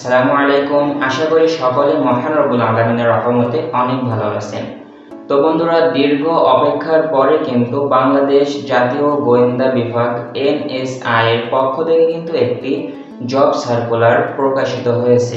আসসালামু আলাইকুম। আশা করি সকলে মহান রবুল আলমিনের রহমতে অনেক ভালো আছেন। তো বন্ধুরা, দীর্ঘ অপেক্ষার পরে কিন্তু বাংলাদেশ জাতীয় গোয়েন্দা বিভাগ এনএসআই এর পক্ষ থেকে কিন্তু একটি জব সার্কুলার প্রকাশিত হয়েছে,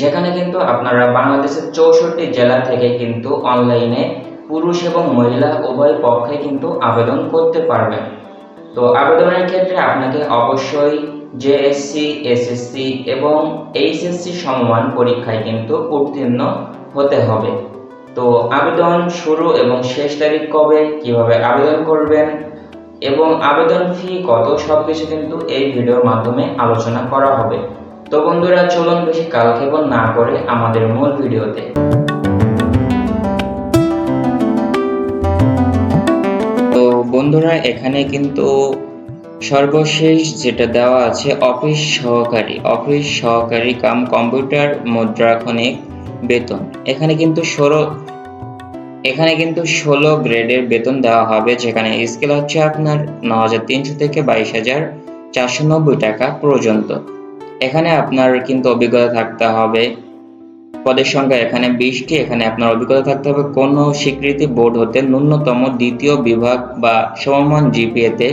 যেখানে কিন্তু আপনারা বাংলাদেশের চৌষট্টি জেলা থেকে কিন্তু অনলাইনে পুরুষ এবং মহিলা উভয় পক্ষে কিন্তু আবেদন করতে পারবেন। তো আবেদনের ক্ষেত্রে আপনাকে অবশ্যই জেএসসি এসএসসি এবং এইচএসসি সমমান পরীক্ষায় কিন্তু উত্তীর্ণ হতে হবে। তো আবেদন শুরু এবং শেষ তারিখ কবে, কীভাবে আবেদন করবেন এবং আবেদন ফি কত সব কিছু কিন্তু এই ভিডিওর মাধ্যমে আলোচনা করা হবে। তো বন্ধুরা, চলুন বেশি কালক্ষেপণ না করে আমাদের মূল ভিডিওতে। তো বন্ধুরা, এখানে কিন্তু সর্বশেষ যেটা দেওয়া আছে, অফিস সহকারী। অফিস সহকারী কাম কম্পিউটার, মুদ্রাক্ষণিক, বেতন। এখানে কিন্তু ষোলো, এখানে কিন্তু ষোলো গ্রেডের বেতন দেওয়া হবে, যেখানে স্কেল হচ্ছে আপনার ন হাজার তিনশো থেকে বাইশ হাজার চারশো নব্বই টাকা পর্যন্ত। এখানে আপনার কিন্তু অভিজ্ঞতা থাকতে হবে, পদের সংখ্যা এখানে বিশটি, এখানে আপনার অভিজ্ঞতা থাকতে হবে কোনো স্বীকৃতি বোর্ড হতে ন্যূনতম দ্বিতীয় বিভাগ বা সমমান জিপিএতে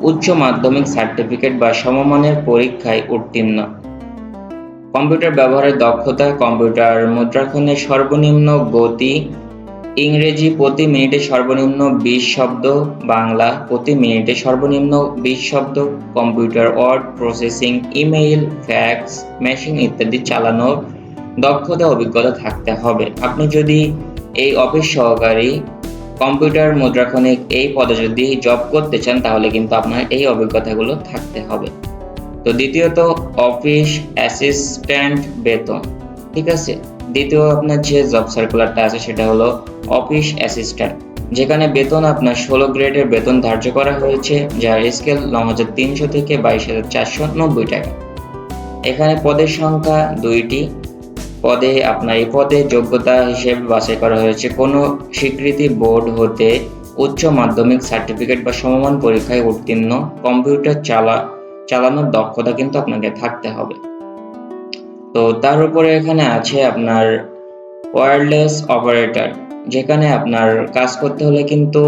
উচ্চ মাধ্যমিক সার্টিফিকেট বা সমমানের পরীক্ষায় উত্তীর্ণ। কম্পিউটার ব্যবহারের দক্ষতা, কম্পিউটার মুদ্রাক্ষণের সর্বনিম্ন গতি, ইংরেজি প্রতি মিনিটে সর্বনিম্ন বিশ শব্দ, বাংলা প্রতি মিনিটে সর্বনিম্ন বিশ শব্দ, computer word processing, email, fax, machine ইত্যাদি চালানোর দক্ষতা, অভিজ্ঞতা থাকতে হবে। আপনি যদি এই অফিস সহকারী কম্পিউটার মুদ্রাক্ষণিক এই পদে যদি জব করতে চান, তাহলে কিন্তু আপনার এই অভিজ্ঞতাগুলো থাকতে হবে। তো দ্বিতীয়ত অফিস অ্যাসিস্ট্যান্ট বেতন, ঠিক আছে? দ্বিতীয় আপনার যে জব সার্কুলারটা আছে, সেটা হলো অফিস অ্যাসিস্ট্যান্ট যেখানে বেতন আপনার ষোলো গ্রেডের বেতন ধার্য করা হয়েছে, যার স্কেল ন হাজার তিনশো থেকে বাইশ হাজার চারশো নব্বই টাকা। এখানে পদের সংখ্যা দুইটি পদে আপনার এই পদে যোগ্যতা হিসেবে বাছাই করা হয়েছে। কোনো স্বীকৃতি বোর্ড হতে উচ্চ মাধ্যমিক সার্টিফিকেট বা সমমান পরীক্ষায় উত্তীর্ণ, কম্পিউটার চালা, চালানোর দক্ষতা কিন্তু আপনাকে থাকতে হবে। তো তার উপরে এখানে আছে আপনার ওয়্যারলেস অপারেটর যেখানে আপনার কাজ করতে হলে কিন্তু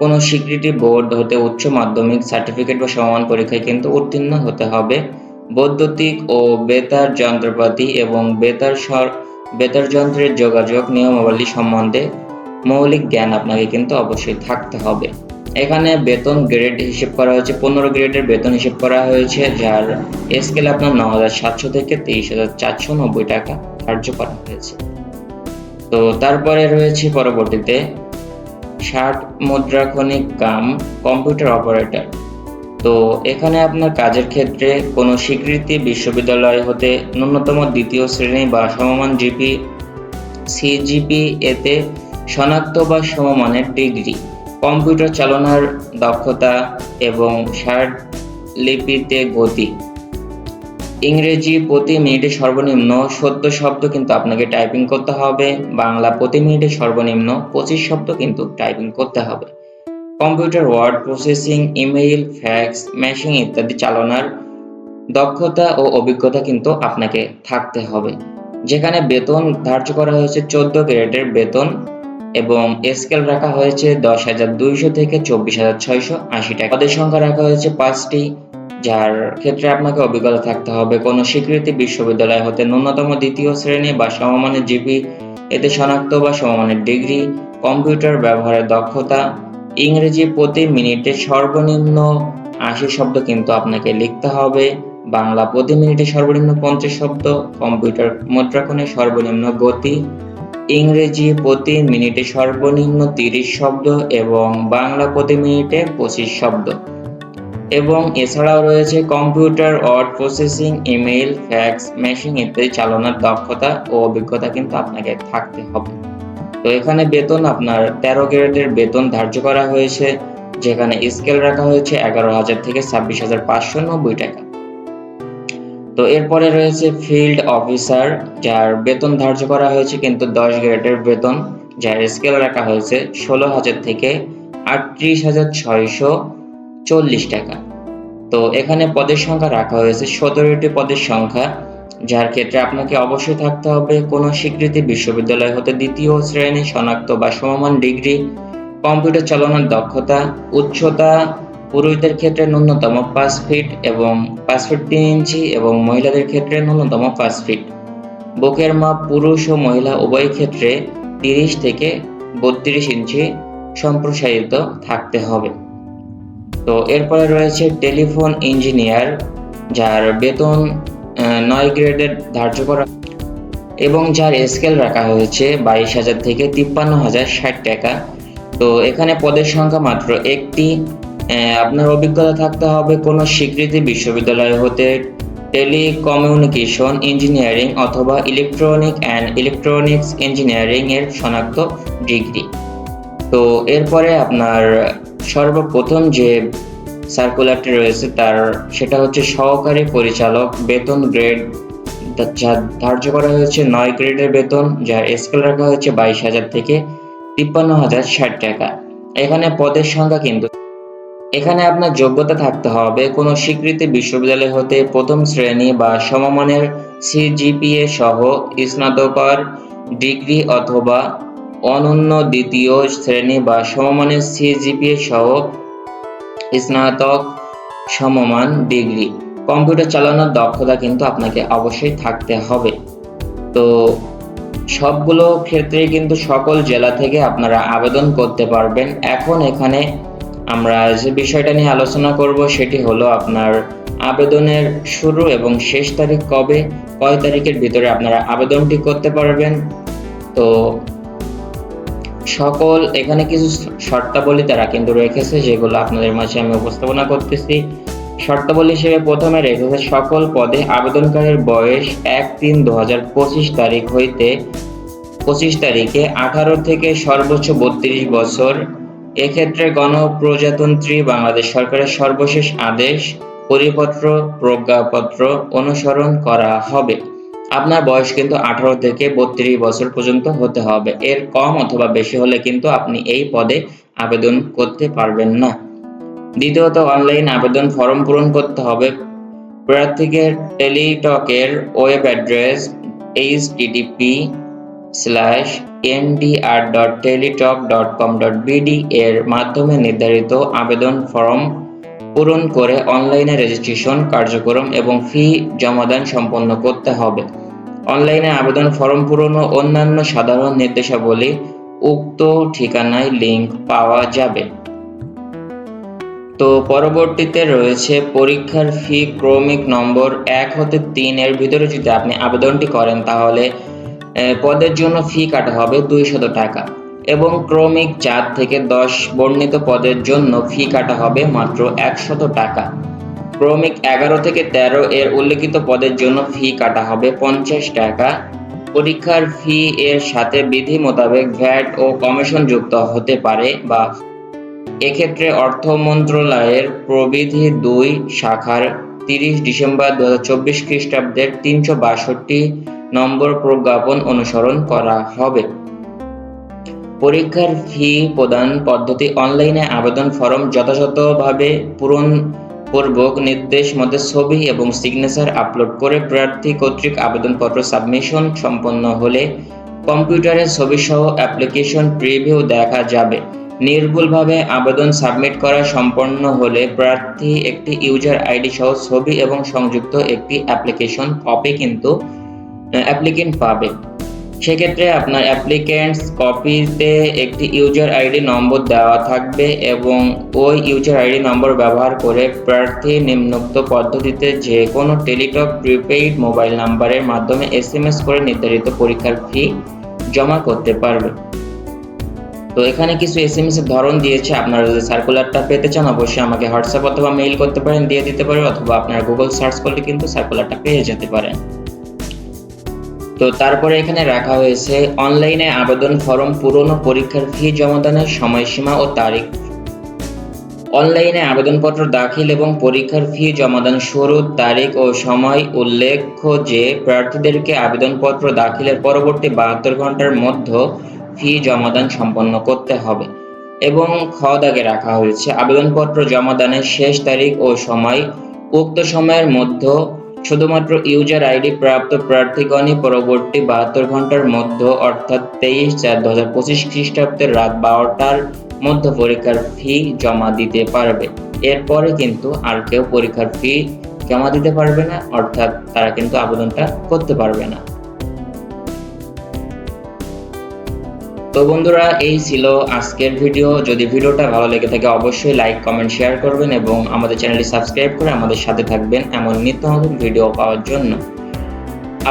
কোনো স্বীকৃতি বোর্ড হতে উচ্চ মাধ্যমিক সার্টিফিকেট বা সমান পরীক্ষায় কিন্তু উত্তীর্ণ হতে হবে। বৈদ্যুতিক ও বেতার যন্ত্রপাতি এবং বেতার বেতার যন্ত্রের যোগাযোগ নিয়মাবলী সম্বন্ধে মৌলিক জ্ঞান আপনাকে কিন্তু অবশ্যই থাকতে হবে। এখানে বেতন গ্রেড হিসেব করা হয়েছে, পনেরো গ্রেডের বেতন হিসেব করা হয়েছে, যার স্কেল আপনার ন হাজার সাতশো থেকে তেইশ হাজার চারশো নব্বই টাকা ধার্য করা হয়েছে। তো তারপরে রয়েছে পরবর্তীতে ষাট মুদ্রাক্ষণিক কাম, কম্পিউটার অপারেটর। তো এখানে আপনার কাজের ক্ষেত্রে কোনো স্বীকৃতি বিশ্ববিদ্যালয় হতে ন্যূনতম দ্বিতীয় শ্রেণি বা সমমান জিপি, সিজিপি এতে শনাক্ত বা সমমানের ডিগ্রি, কম্পিউটার চালানোর দক্ষতা এবং ষাট লিপিতে গতি। ইংরেজি প্রতি মিনিটে সর্বনিম্ন সত্তর শব্দ কিন্তু আপনাকে টাইপিং করতে হবে, বাংলা প্রতি মিনিটে সর্বনিম্ন পঁচিশ শব্দ কিন্তু টাইপিং করতে হবে। Computer, word processing, email, fax machine ইত্যাদি চালানোর দক্ষতা ও অভিজ্ঞতা কিন্তু আপনাকে থাকতে হবে। যেখানে বেতন ধার্য করা হয়েছে চোদ্দ গ্রেডের বেতন এবং স্কেল রাখা হয়েছে দশ হাজার দুইশো থেকে চব্বিশ হাজার ছয়শো আশি টাকা। পদের সংখ্যা রাখা হয়েছে পাঁচটি, যার ক্ষেত্রে আপনাকে অভিজ্ঞতা থাকতে হবে। কোনো স্বীকৃতি বিশ্ববিদ্যালয় হতে ন্যূনতম দ্বিতীয় শ্রেণি বা সমমানের জিপি, এতে শনাক্ত বা সমমানের ডিগ্রি, কম্পিউটার ব্যবহারের দক্ষতা ইংরেজি প্রতি মিনিটে সর্বনিম্ন আশি শব্দ কিন্তু আপনাকে লিখতে হবে। বাংলা প্রতি মিনিটে সর্বনিম্ন পঞ্চাশ শব্দ, কম্পিউটার মুদ্রাক্ষণে সর্বনিম্ন গতি, ইংরেজি প্রতি মিনিটে সর্বনিম্ন তিরিশ শব্দ এবং বাংলা প্রতি মিনিটে পঁচিশ শব্দ। এবং এছাড়াও রয়েছে computer, word processing, email, fax, machine ইত্যাদি চালানোর দক্ষতা ও অভিজ্ঞতা কিন্তু আপনাকে থাকতে হবে। তো এখানে বেতন আপনার তেরো গ্রেডের বেতন ধার্য করা হয়েছে, যেখানে স্কেল রাখা হয়েছে এগারো হাজার থেকে ছাব্বিশ হাজার পাঁচশো নব্বই টাকা। তো এরপরে রয়েছে ফিল্ড অফিসার, যার বেতন ধার্য করা হয়েছে কিন্তু দশ গ্রেডের বেতন, যার স্কেল রাখা হয়েছে ষোলো হাজার থেকে আটত্রিশ হাজার ছয়শো চল্লিশ টাকা। তো এখানে পদের সংখ্যা রাখা হয়েছে, সতেরোটি পদের সংখ্যা। যার ক্ষেত্রে আপনাকে অবশ্যই থাকতে হবে কোনো স্বীকৃতি বিশ্ববিদ্যালয় হতে দ্বিতীয় শ্রেণি, শনাক্ত বা সমমান ডিগ্রি, কম্পিউটার চালানোর দক্ষতা, উচ্চতা, পুরুষদের ক্ষেত্রে ন্যূনতম পাঁচ ফিট এবং পাঁচ ফিট তিন ইঞ্চি এবং মহিলাদের ক্ষেত্রে ন্যূনতম পাঁচ ফিট। বুকের মাপ পুরুষ ও মহিলা উভয় ক্ষেত্রে তিরিশ থেকে বত্রিশ ইঞ্চি সম্প্রসারিত থাকতে হবে। তো এরপরে রয়েছে টেলিফোন ইঞ্জিনিয়ার, যার বেতন নয় গ্রেডের ধার্য করা এবং যার স্কেল রাখা হয়েছে বাইশ হাজার থেকে তিপ্পান্ন হাজার ষাট টাকা। তো এখানে পদের সংখ্যা মাত্র একটি। আপনার অভিজ্ঞতা থাকতে হবে কোনো স্বীকৃতি বিশ্ববিদ্যালয় হতে টেলিকমিউনিকেশন ইঞ্জিনিয়ারিং অথবা ইলেকট্রনিক অ্যান্ড ইলেকট্রনিক্স ইঞ্জিনিয়ারিং এর শনাক্ত ডিগ্রি। তো এরপরে আপনার সর্বপ্রথম যে সার্কুলারটি রয়েছে, তার সেটা হচ্ছে সহকারী পরিচালক বেতন গ্রেড যা ধার্য করা হয়েছে নয় গ্রেডের বেতন যার স্কেল রাখা হয়েছে বাইশ হাজার থেকে তিপ্পান্ন হাজার ষাট টাকা। এখানে পদের সংখ্যা কিন্তু এখানে আপনার যোগ্যতা থাকতে হবে। কোনো স্বীকৃতি বিশ্ববিদ্যালয় হতে প্রথম শ্রেণি বা সমমানের সিজিপিএ সহ স্নাতকর ডিগ্রি অথবা অনন্য দ্বিতীয় শ্রেণি বা সমমানের সিজিপিএ সহ স্নাতক সমমান ডিগ্রি। কম্পিউটার চালানোর দক্ষতা কিন্তু আপনাকে অবশ্যই থাকতে হবে। তো সবগুলো ক্ষেত্রে কিন্তু সকল জেলা থেকে আপনারা আবেদন করতে পারবেন। এখন এখানে আমরা যে বিষয়টা নিয়ে আলোচনা করব সেটি হলো আপনার আবেদনের শুরু এবং শেষ তারিখ কবে, কয় তারিখের ভিতরে আপনারা আবেদনটি করতে পারবেন। তো সকল, এখানে কিছু শর্তাবলী তারা কিন্তু রেখেছে, যেগুলো আপনাদের মাঝে আমি উপস্থাপনা করতেছি। শর্তাবলী হিসেবে প্রথমে রেখেছে, সকল পদে আবেদনকারীর বয়স এক তিন দু তারিখ হইতে পঁচিশ তারিখে আঠারো থেকে সর্বোচ্চ বত্রিশ বছর। এক্ষেত্রে গণপ্রজাতন্ত্রী বাংলাদেশ সরকারের সর্বশেষ আদেশ, পরিপত্র, প্রজ্ঞাপত্র অনুসরণ করা হবে। আপনার বয়স কিন্তু আঠারো থেকে বত্রিশ বছর পর্যন্ত হতে হবে। এর কম অথবা বেশি হলে কিন্তু আপনি এই পদে আবেদন করতে পারবেন না। দ্বিতীয়ত, অনলাইন আবেদন ফর্ম পূরণ করতে হবে। প্রার্থীকে টেলিটকের web address HTTP slash NDR dot Teletalk dot com dot BD এর মাধ্যমে নির্ধারিত আবেদন ফর্ম পূরণ করে অনলাইনে রেজিস্ট্রেশন কার্যক্রম এবং ফি জমাদান সম্পন্ন করতে হবে। অনলাইনে আবেদন ফর্ম পূরণ ও অন্যান্য সাধারণ নির্দেশাবলী, উক্ত ঠিকানায় লিংক পাওয়া যাবে। তো পরবর্তীতে রয়েছে পরীক্ষার ফি ক্রমিক নম্বর এক হতে তিন এর ভিতরে যদি আপনি আবেদনটি করেন তাহলে পদের জন্য ফি কাটা হবে দুইশত টাকা। এবং ক্রমিক চার থেকে দশ বর্ণিত পদের জন্য ফি কাটা হবে মাত্র একশত টাকা। ক্রমিক এগারো থেকে তেরো এর উল্লেখিত পদের জন্য ফি কাটা হবে পঞ্চাশ টাকা। পরীক্ষার ফি এর সাথে বিধি মোতাবেক ভ্যাট ও কমিশন যুক্ত হতে পারে বা এক্ষেত্রে অর্থ মন্ত্রণালয়ের প্রবিধি দুই, শাখার তিরিশ ডিসেম্বর দু হাজার চব্বিশ খ্রিস্টাব্দের তিনশো বাষট্টি নম্বর প্রজ্ঞাপন অনুসরণ করা হবে। পরীক্ষার ফি প্রদান পদ্ধতি অনলাইনে আবেদন ফর্ম যথাযথভাবে পূরণ পূর্বক নির্দেশ মতে ছবি এবং সিগনেচার আপলোড করে প্রার্থী কর্তৃক আবেদনপত্র সাবমিশন সম্পন্ন হলে কম্পিউটারে ছবি সহ অ্যাপ্লিকেশন প্রিভিউ দেখা যাবে। নির্ভুলভাবে আবেদন সাবমিট করা সম্পন্ন হলে প্রার্থী একটি ইউজার আইডি সহ ছবি এবং সংযুক্ত একটি অ্যাপ্লিকেশন কপি কিন্তু অ্যাপ্লিকেন্ট পাবে। সেক্ষেত্রে আপনার অ্যাপ্লিকেন্টস কপিতে একটি ইউজার আইডি নম্বর দেওয়া থাকবে এবং ওই ইউজার আইডি নম্বর ব্যবহার করে প্রার্থী নিম্নোক্ত পদ্ধতিতে যে কোনো টেলিটক প্রিপেইড মোবাইল নাম্বারের মাধ্যমে এসএমএস করে নির্ধারিত পরীক্ষার ফি জমা করতে পারবে। তো এখানে কিছু এসএমএস এর ধরন দিয়েছে, আপনারা যদি সার্কুলারটা পেতে চান অবশ্যই আমাকে হোয়াটসঅ্যাপ অথবা মেইল করতে পারেন, দিয়ে দিতে পারে অথবা আপনারা গুগল সার্চ করলে কিন্তু সার্কুলারটা পেয়ে যেতে পারেন। তো তারপরে এখানে রাখা হয়েছে, অনলাইনে আবেদন ফর্ম পূরণ ও পরীক্ষার ফি জমাদানের সময়সীমা ও তারিখ। অনলাইনে আবেদনপত্র দাখিল এবং পরীক্ষার ফি জমাদান শুরু, তারিখ ও সময় উল্লেখ্য যে প্রার্থীদেরকে আবেদনপত্র দাখিলের পরবর্তী বাহাত্তর ঘণ্টার মধ্যে ফি জমাদান সম্পন্ন করতে হবে এবং খ দাগে রাখা হয়েছে। আবেদনপত্র জমাদানের শেষ তারিখ ও সময় উক্ত সময়ের মধ্যে শুধুমাত্র ইউজার আইডি প্রাপ্ত প্রার্থীগণই পরবর্তী বাহাত্তর ঘণ্টার মধ্যে, অর্থাৎ তেইশ চার দু হাজার পঁচিশ খ্রিস্টাব্দের রাত বারোটার মধ্যে পরীক্ষার ফি জমা দিতে পারবে। এরপরে কিন্তু আর কেউ পরীক্ষার ফি জমা দিতে পারবে না, অর্থাৎ তারা কিন্তু আবেদনটা করতে পারবে না। তো বন্ধুরা, এই ছিল আজকের ভিডিও। যদি ভিডিওটা ভালো লেগে থাকে, অবশ্যই লাইক কমেন্ট শেয়ার করবেন এবং আমাদের চ্যানেলটি সাবস্ক্রাইব করে আমাদের সাথে থাকবেন এমন নিত্য নতুন ভিডিও পাওয়ার জন্য।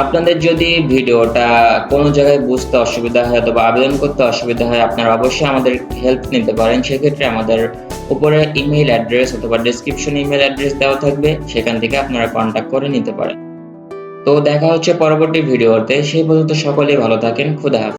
আপনাদের যদি ভিডিওটা কোনো জায়গায় বুঝতে অসুবিধা হয় অথবা আবেদন করতে অসুবিধা হয়, আপনারা অবশ্যই আমাদের হেল্প নিতে পারেন। সেক্ষেত্রে আমাদের উপরে ইমেইল অ্যাড্রেস অথবা ডিসক্রিপশনে ইমেইল অ্যাড্রেস দেওয়া থাকবে। সেখান থেকে আপনারা কন্ট্যাক্ট করে নিতে পারেন। তো দেখা হচ্ছে পরবর্তী ভিডিওতে সেই পর্যন্ত সকলেই ভালো থাকেন। খুদা।